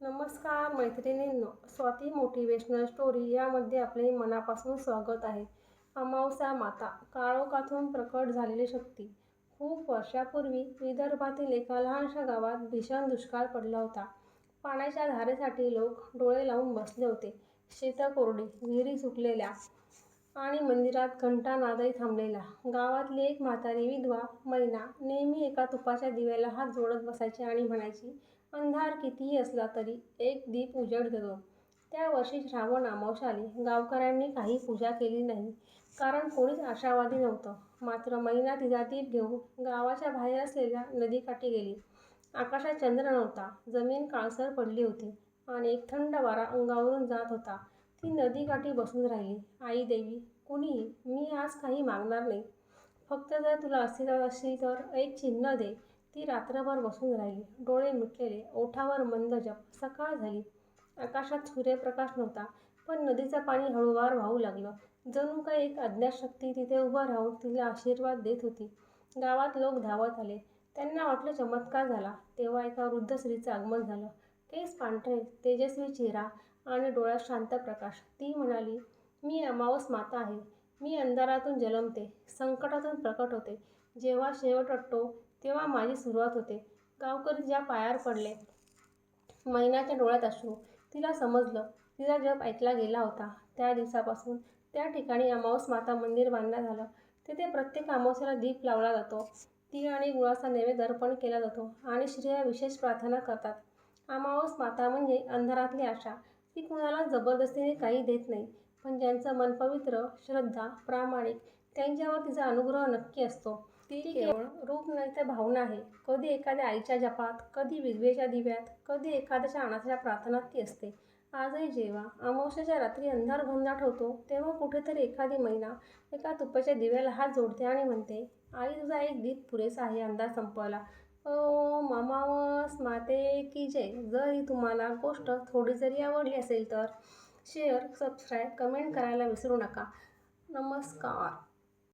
नमस्कार मैत्रिणींनो. Swati motivational story यामध्ये आपले मनापासून स्वागत आहे. अमावस्या माता काळोखातून प्रकट झालेली शक्ती. खूप वर्षापूर्वी विदर्भातील एका लहानशा गावात भीषण दुष्काळ पडला होता. पाण्याच्या धारेसाठी लोक डोळे लावून बसले होते. शेतं कोरडी विहिरी सुकलेल्या आणि मंदिरात घंटानादही थांबलेला. गावातली एक म्हातारी विधवा मैना नेहमी एका तुपाच्या दिव्याला हात जोडत बसायची आणि म्हणायची अंधार कितीही असला तरी एक दीप उजेड देतो त्या वर्षी श्रावण अमावस्या आली. गावकऱ्यांनी काही पूजा केली नाही कारण कोणीच आशावादी नव्हतं. मात्र महिना तिचा दीप घेऊन गावाच्या बाहेर असलेल्या नदीकाठी गेली. आकाशात चंद्र नव्हता जमीन काळसर पडली होती आणि एक थंड वारा अंगावरून जात होता. ती नदीकाठी बसून राहिली. आई देवी कुणीही मी आज काही मागणार नाही. फक्त जर तुला अस्तित्वात असली तर एक चिन्ह दे. ती रात्रभर बसून राहिली. डोळे मिटलेले ओठावर मंद जप. सकाळ झाली. आकाशात सूर्यप्रकाश नव्हता पण नदीचं पाणी हळूवार वाहू लागलं. जणू काही एक अज्ञात शक्ती तिथे उभं राहून तिला आशीर्वाद देत होती. गावात लोक धावत आले. त्यांना वाटलं चमत्कार झाला. तेव्हा एका वृद्ध स्त्रीचं आगमन झालं. केस पांढरे तेजस्वी चेहरा. आणि डोळ्यात शांत प्रकाश. ती म्हणाली मी अमावस माता आहे. मी अंधारातून जन्मते. संकटातून प्रकट होते. जेव्हा शेवट वाटतो तेव्हा माझी सुरुवात होते. गावकरी ज्या पायावर पडले मैनाच्या डोळ्यात अश्रू. तिला समजलं. तिचा जप ऐकला गेला होता. त्या दिवसापासून त्या ठिकाणी अमावस माता मंदिर बांधण्यात झालं तिथे प्रत्येक अमावस्याला दीप लावला जातो. तीळ आणि गुळाचा नैवेद्य अर्पण केला जातो आणि स्त्रिया विशेष प्रार्थना करतात. अमावस माता म्हणजे अंधारातली आशा. ती कुणाला जबरदस्तीने काही देत नाही. पण ज्यांचं मन पवित्र श्रद्धा प्रामाणिक त्यांच्यावर तिचा अनुग्रह नक्की असतो. ती केवळ रूप नाही तर भावना आहे. कधी एखाद्या आईच्या जपात कधी विधवेच्या दिव्यात कधी एखाद्याच्या अनाथाच्या प्रार्थनात ती असते. आजही जेव्हा अमावस्याच्या रात्री अंधार घनदाट होतो तेव्हा कुठेतरी एखादी महिला एका तुपाच्या दिव्याला हात जोडते आणि म्हणते आई तुझा एक दीप पुरेसा आहे अंधार संपवायला. हो, ओम अमावस माते की जय. जरी तुम्हाला गोष्ट थोडी जरी आवडली असेल तर शेअर सबस्क्राईब कमेंट करायला विसरू नका. नमस्कार.